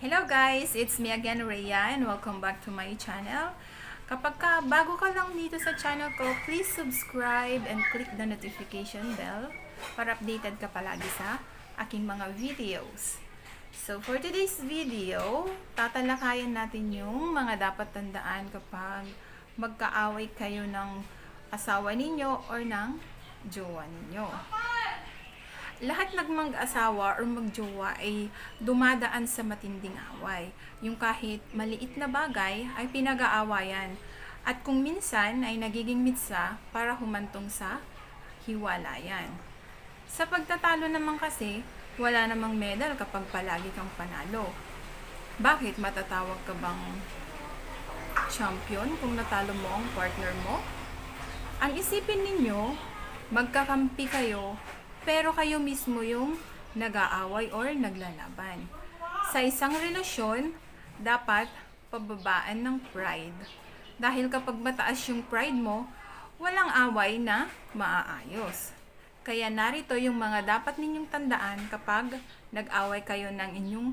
Hello guys, it's me again Rhea and welcome back to my channel. Kapag ka bago ka lang dito sa channel ko, please subscribe and click the notification bell para updated ka palagi sa aking mga videos. So for today's video, tatalakayan natin yung mga dapat tandaan kapag magkaaway kayo ng asawa ninyo or ng jowa ninyo lahat ng mag-asawa or magjowa ay dumadaan sa matinding away. Yung kahit maliit na bagay ay pinag-aawayan. At kung minsan ay nagiging mitsa para humantong sa hiwalayan. Sa pagtatalo naman kasi, wala namang medal kapag palagi kang panalo. Bakit matatawag ka bang champion kung natalo mo ang partner mo? Ang isipin ninyo, magkakampi kayo pero kayo mismo yung nag-aaway or naglalaban. Sa isang relasyon, dapat pababaan ng pride. Dahil kapag mataas yung pride mo, walang away na maaayos. Kaya narito yung mga dapat ninyong tandaan kapag nag-away kayo ng inyong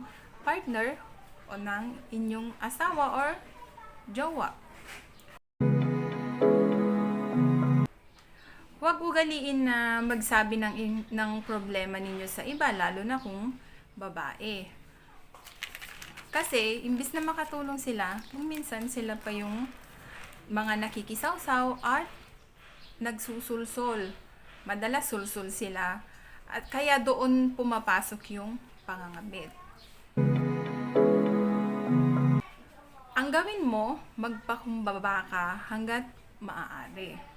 partner o ng inyong asawa or jowa. Huwag ugaliin na magsabi ng, ng problema ninyo sa iba, lalo na kung babae. Kasi, imbis na makatulong sila, minsan sila pa yung mga nakikisawsaw at nagsusulsol. Madalas sulsul sila. At kaya doon pumapasok yung pangangabit. Ang gawin mo, magpakumbaba ka hanggat maaari.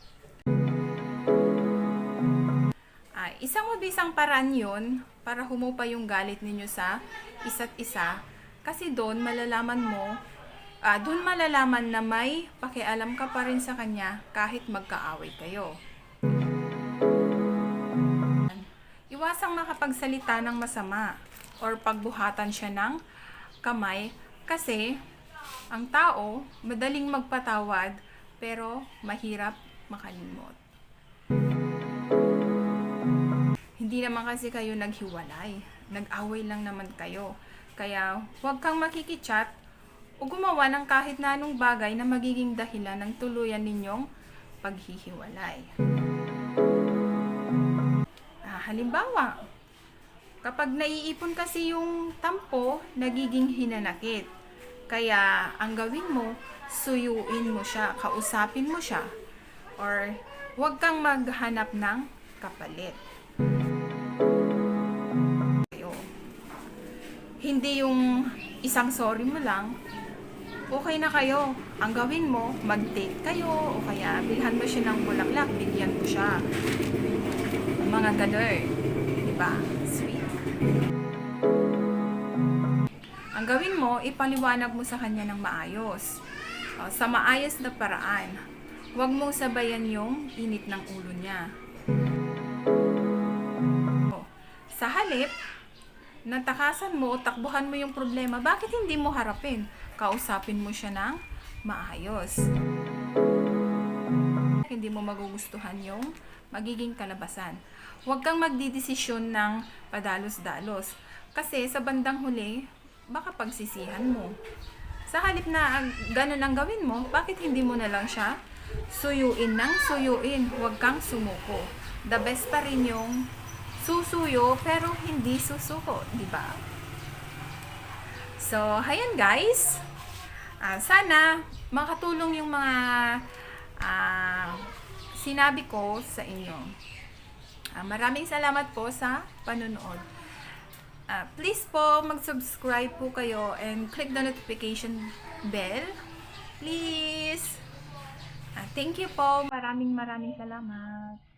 Ay, isang mabisang paraan yun para humupa yung galit ninyo sa isa't isa. Kasi doon malalaman mo, ah, doon malalaman na may pakialam ka pa rin sa kanya kahit magkaaway kayo. Iwasang makapagsalita ng masama or pagbuhatan siya ng kamay kasi ang tao madaling magpatawad pero mahirap makalimot. Hindi naman kasi kayo naghiwalay. Nag-away lang naman kayo. Kaya huwag kang makikichat o gumawa ng kahit na anong bagay na magiging dahilan ng tuluyan ninyong paghihiwalay. Ah, halimbawa, kapag naiipon kasi yung tampo, nagiging hinanakit. Kaya ang gawin mo, suyuin mo siya, kausapin mo siya. Or huwag kang maghanap ng kapalit. Hindi yung isang sorry mo lang, okay na kayo. Ang gawin mo, mag-date kayo, o kaya bilhan mo siya ng bulaklak, bigyan mo siya. Mga galer. Diba? Sweet. Ang gawin mo, ipaliwanag mo sa kanya ng maayos. O, sa maayos na paraan. Huwag mong sabayan yung init ng ulo niya. O, Sa halip, natakasan mo, takbuhan mo yung problema, bakit hindi mo harapin? Kausapin mo siya ng maayos. Hindi mo magugustuhan yung magiging kalabasan. Huwag kang magdidesisyon ng padalos-dalos. Kasi sa bandang huli, baka pagsisihan mo. Sa halip na ganun ang gawin mo, bakit hindi mo na lang siya suyuin ng suyuin? Huwag kang sumuko. The best pa rin yung susuyo pero hindi susuko, di ba? So, hayan guys. Ah, sana makatulong yung mga ah, sinabi ko sa inyo. Ah, maraming salamat po sa panunood. Ah, please po mag-subscribe po kayo and click the notification bell. Please. Ah, thank you po. Maraming maraming salamat.